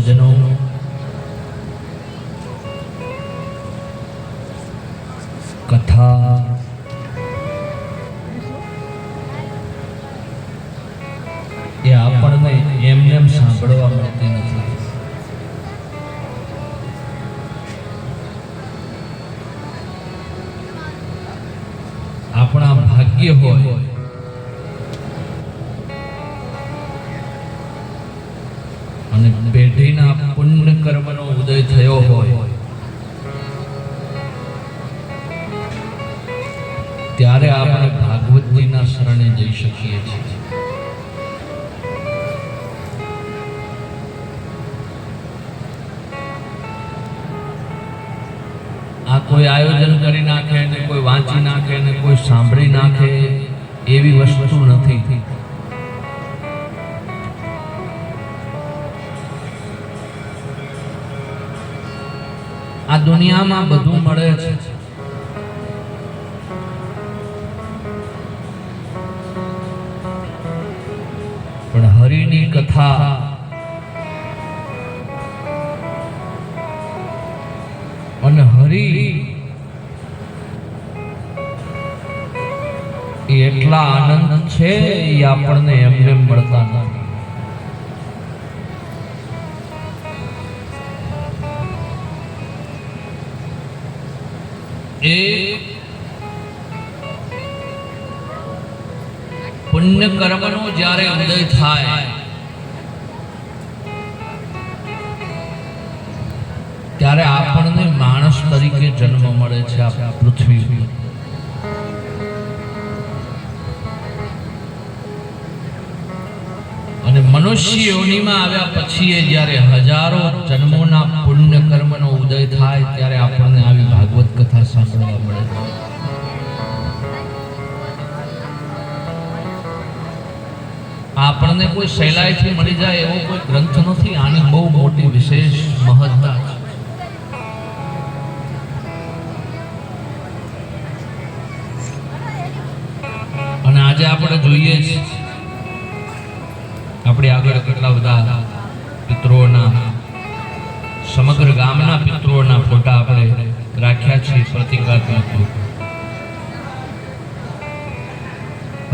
સજ્જનો. કથા. એ આપણને એમને એમ સાંભળવા મળતી નથી. આપણા ભાગ્ય હોય અને પેઢીના પુણ્ય કર્મનો ઉદય થયો હોય. ત્યારે આપણે ભાગવતજીના શરણે જઈ શકીએ છીએ. આ કોઈ આયોજન કરી નાખે ને કોઈ વાંચી નાખે ને કોઈ સાંભળી નાખે એવી વસ્તુ નથી. આ દુનિયામાં બધું મળે છે. પણ હરિની કથા અને હરી એટલા આનંદ છે એ આપણને એમને મળતા નથી. એ પુણ્ય કર્મનો જ્યારે ઉદય થાય, ત્યારે આપણને માણસ તરીકે જન્મ મળે છે આ પૃથ્વી અને મનુષ્ય યોનિમાં આવ્યા પછી એ જ્યારે હજારો જન્મોના પુણ્ય કર્મનો ઉદય આપણને કોઈ સહેલાઈથી મળી જાય એવો કોઈ ગ્રંથ નથી, આની બહુ મોટી વિશેષ મહત્તા છે. અને આજે આપણે જોઈએ છીએ આપણે આગળ કેટલા બધા પિતૃઓના, સમગ્ર ગામના પિત્રોના ફોટા આપણે રાખ્યા છીએ પ્રતિકાત્મક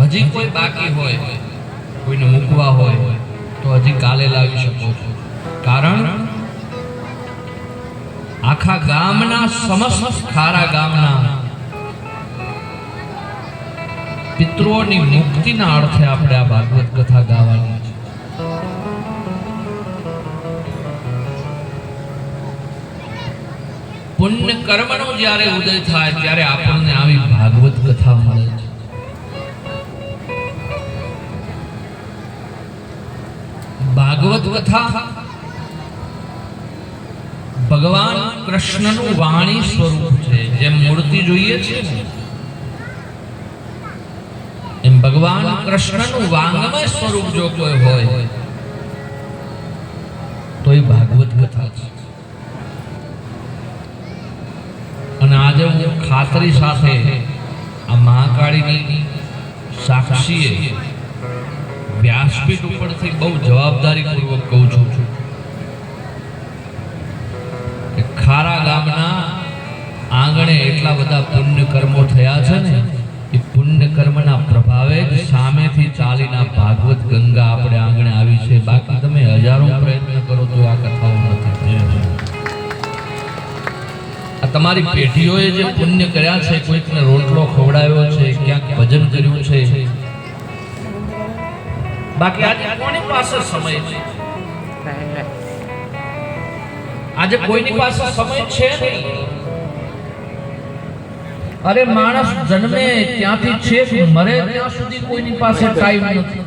હજી કોઈ બાકી હોય કોઈને મૂકવા હોય તો હજી કાલે લાવી શકો. છો કારણ આખા ગામના સમસ્ત ખારા ગામના પિતૃઓની મુક્તિના અર્થે આપણે આ ભાગવત કથા ગાવાની છે. પુણ્ય કર્મનો જ્યારે ઉદય થાય, ત્યારે આપણને આવી ભાગવત કથા મળે છે. ભાગવત કથા ભગવાન કૃષ્ણનું વાણી સ્વરૂપ છે, જેમ મૂર્તિ જોઈએ છે ને, એમ ભગવાન કૃષ્ણનું વાંગમય સ્વરૂપ જો કોઈ હોય, તો એ ભાગવત કથા છે. અને આજે હું ખાતરી સાથે આ મહાકાળીની સાક્ષીએ વ્યાસપીઠ ઉપરથી બહુ જવાબદારી પૂર્વક કહું છું ખારા ગામના આંગણે એટલા બધા પુણ્ય કર્મો થયા છે ને, એ પુણ્ય કર્મના પ્રભાવે જ સામેથી ચાલીના ભાગવત ગંગા આપણે આંગણે આવી છે. બાકી તમે હજારો પ્રયત્ન કરો તો આ કથાઓ નથી તમારી પેઢીઓએ જે પુણ્ય કર્યા છે, કોઈકને રોટલો ખવડાવ્યો છે, ક્યાંક ભજન કર્યું છે બાકી આજે કોની પાસે સમય છે? આજે કોઈની પાસે સમય છે નહીં? અરે માણસ જન્મે ત્યાંથી છેક મરે ત્યાં સુધી કોઈની પાસે ટાઈમ નથી.